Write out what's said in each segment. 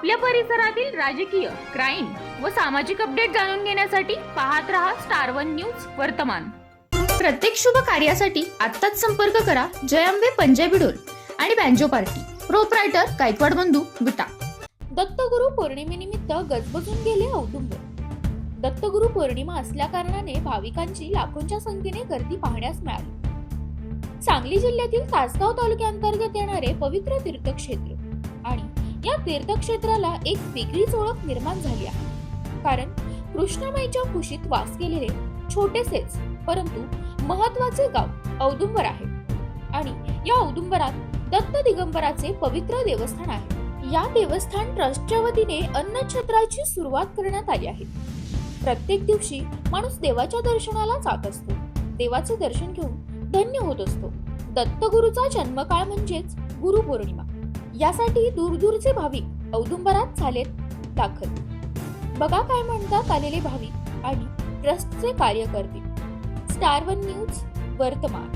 आपल्या परिसरातील राजकीय क्राईम व सामाजिक अपडेट जाणून घेण्यासाठी पाहत रहा स्टार वन न्यूज वर्तमान. प्रत्येक शुभ कार्यासाठी आत्ताच संपर्क करा जयंबे पंजाबी डोल आणि बँजो पार्टी. प्रोपरायटर गायकवाड बंधू विटा दत्तगुरु पौर्णिमेनिमित्त गजबजून गेले औदुंब दत्तगुरु पौर्णिमा असल्या कारणाने भाविकांची लाखोंच्या संख्येने गर्दी पाहण्यास मिळाली. सांगली जिल्ह्यातील तासगाव तालुक्याअंतर्गत येणारे पवित्र तीर्थक्षेत्र. या तीर्थक्षेत्राला एक वेगळीच ओळख निर्माण झाली आहे. कारण कृष्णाबाईच्या कुशीत वास केलेले छोटेसेच परंतु महत्त्वाचे गाव औदुंबर आहे. आणि या औदुंबरात दत्त दिगंबराचे पवित्र देवस्थान आहे. या देवस्थान ट्रस्टच्या वतीने अन्नछत्राची सुरुवात करण्यात आली आहे. प्रत्येक दिवशी माणूस देवाच्या दर्शनाला जात असतो. देवाचे दर्शन घेऊन धन्य होत असतो. दत्तगुरूचा जन्मकाळ म्हणजेच गुरुपौर्णिमा. यासाठी दूरदूरचे भाविक औदुंबरात झालेत दाखल. बघा काय म्हणतात आलेले भाविक आणि ट्रस्टचे कार्यकर्ते. स्टार वन न्यूज वर्तमान.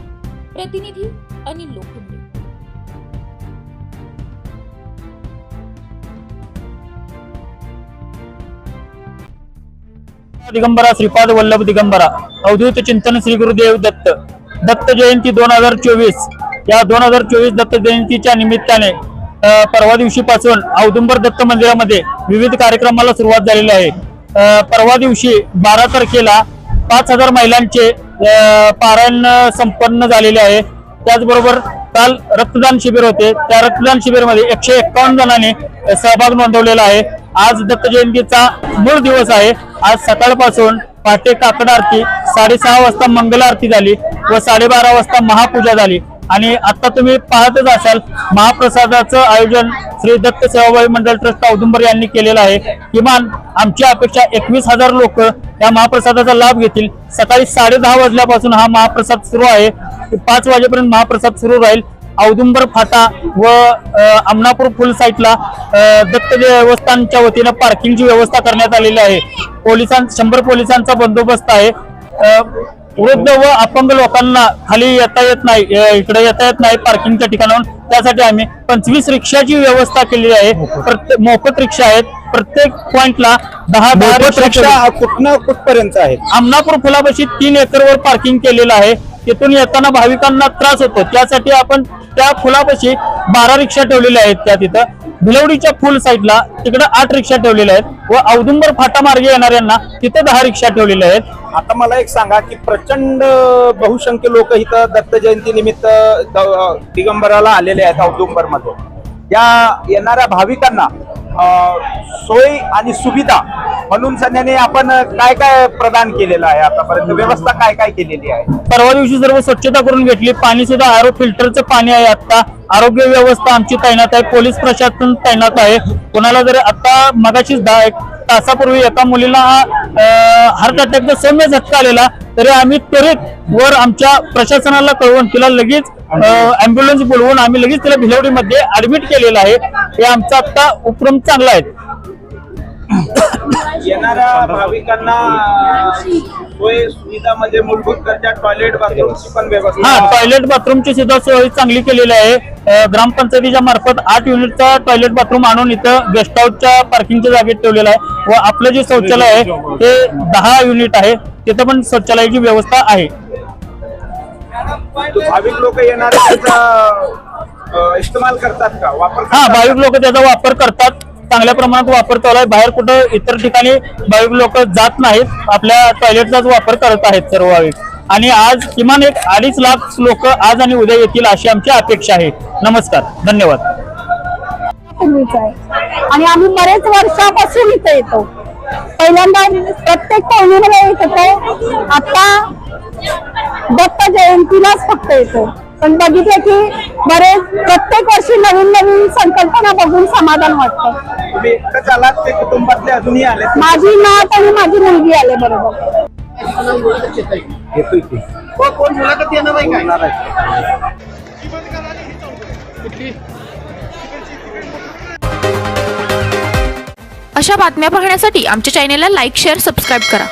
प्रतिनिधी अनिल लोखंडे. दिगंबरा श्रीपाद वल्लभ दिगंबरा अवधूत चिंतन श्री गुरुदेव दत्त. दत्त जयंती दोन हजार चोवीस. या दोन हजार चोवीस दत्त जयंतीच्या निमित्ताने परवा दिवशीपासून औदुंबर दत्त मंदिरामध्ये विविध कार्यक्रमाला सुरुवात झालेली आहे. परवा दिवशी बारा तारखेला पाच हजार महिलांचे पारायण संपन्न झालेले आहे. त्याचबरोबर काल रक्तदान शिबिर होते. त्या रक्तदान शिबिरमध्ये एकशे एक्कावन्न जणांनी सहभाग नोंदवलेला आहे. आज दत्त जयंतीचा मूळ दिवस आहे. आज सकाळपासून पहाटे काकड आरती साडेसहा वाजता मंगल आरती झाली व साडेबारा वाजता महापूजा झाली. आणि आता तुम्ही पाहतच असाल महाप्रसादाचं आयोजन श्री दत्त सेवाभावी मंडळ ट्रस्ट औदुंबर यांनी केलेलं आहे. किमान आमची अपेक्षा एकवीस हजार लोक या महाप्रसादाचा लाभ घेतील. सकाळी साडे दहा वाजल्यापासून हा महाप्रसाद सुरू आहे. पाच वाजेपर्यंत महाप्रसाद सुरू राहील. औदुंबर फाटा व अमनापूर फुल साईटला दत्त देवस्थानच्या वतीनं पार्किंगची व्यवस्था करण्यात आलेली आहे. पोलिसां शंभर पोलिसांचा बंदोबस्त आहे. वृद्ध व अपंग लोकांना खाली येता येत नाही इकडे येता येत नाही पार्किंगच्या ठिकाणाहून. त्यासाठी आम्ही पंचवीस रिक्षाची व्यवस्था केलेली आहे. प्रत्येक मोफत रिक्षा आहेत. प्रत्येक पॉइंटला दहा दहा रिक्षा कुठनं कुठपर्यंत आहेत आमनापूर फुलापाशी तीन एकरवर पार्किंग केलेलं आहे. तिथून येताना भाविकांना त्रास होतो. त्यासाठी आपण त्या फुलापाशी बारा रिक्षा ठेवलेल्या आहेत त्या तिथं. भिलवडीच्या फुल साईडला तिकडे आठ रिक्षा ठेवलेल्या आहेत व औदुंबर फाटा मार्गे येणाऱ्यांना तिथे दहा रिक्षा ठेवलेल्या आहेत. आता मला एक सांगा की प्रचंड बहुसंख्य लोक इथं दत्त जयंती निमित्त द- दिगंबराला आलेले आहेत औदुंबरमध्ये या येणाऱ्या भाविकांना सोय आणि सुविधा म्हणून सध्याने आपण काय काय प्रदान केलेलं आहे आतापर्यंत? व्यवस्था काय काय केलेली आहे? परवा दिवशी सर्व स्वच्छता करून घेतली. पाणी सुद्धा आरो फिल्टरचं पाणी आहे आता आरोग्य व्यवस्था आमची तैनात आहे. पोलीस प्रशासन तैनात आहे. कोणाला जर आता मगाशीच दहा एक तासापूर्वी एका मुलीला हार्ट अटॅकचा सौम्य झटका आलेला तरी आम्ही त्वरित वर आमच्या प्रशासनाला कळवून तिला लगेच अँब्युलन्स बोलवून आम्ही लगेच तिला भिलवडीमध्ये ऍडमिट केलेलं आहे. हे आमचा आता उपक्रम चांगला आहे. येणाऱ्या भाविकांना सोय सुविधा म्हणजे मूलभूत गरजा टॉयलेट बाथरूमची पण हा व्यवस्था टॉयलेट बाथरूमची सुद्धा सोय चांगली केलेली आहे. ग्रामपंचायतीच्या मार्फत आठ युनिटचा टॉयलेट बाथरूम आणून इथं गेस्ट हाऊसच्या पार्किंगच्या जागेत ठेवलेलं आहे व आपलं जे शौचालय आहे ते दहा युनिट आहे. तिथं पण शौचालयाची व्यवस्था आहे. भाविक लोक येणारे त्याचा इस्तेमाल करतात का? वापर हा? भाविक लोक त्याचा वापर करतात. चांगल्या प्रमाणात वापर चालू आहे बाहेर कुठं इतर ठिकाणी भाविक लोक जात नाहीत. आपल्या टॉयलेटचाच वापर करत आहेत सर्व भाविक. आणि आज किमान एक अडीच लाख लोक आज आणि उद्या येतील अशी आमची अपेक्षा आहे. नमस्कार. धन्यवाद. आणि आम्ही बरेच वर्षापासून इथे येतो. पहिल्यांदा प्रत्येक पौर्णिमेला येत होतो. आता दत्त जयंतीलाच फक्त येतो. पण बघितलं की बरेच प्रत्येक वर्षी नवीन नवीन संकल्पना बघून समाधान वाटतं. तुम्ही एकटंच आलात ते कुटुंबातले अजूनही आले माझी नात आणि माझी मुलगी आले बरोबर. येतोय की कोण? मुलाखत येणार आहे अशा बातम्या पाहण्यासाठी आमच्या चॅनेलला लाईक शेअर सबस्क्राईब करा.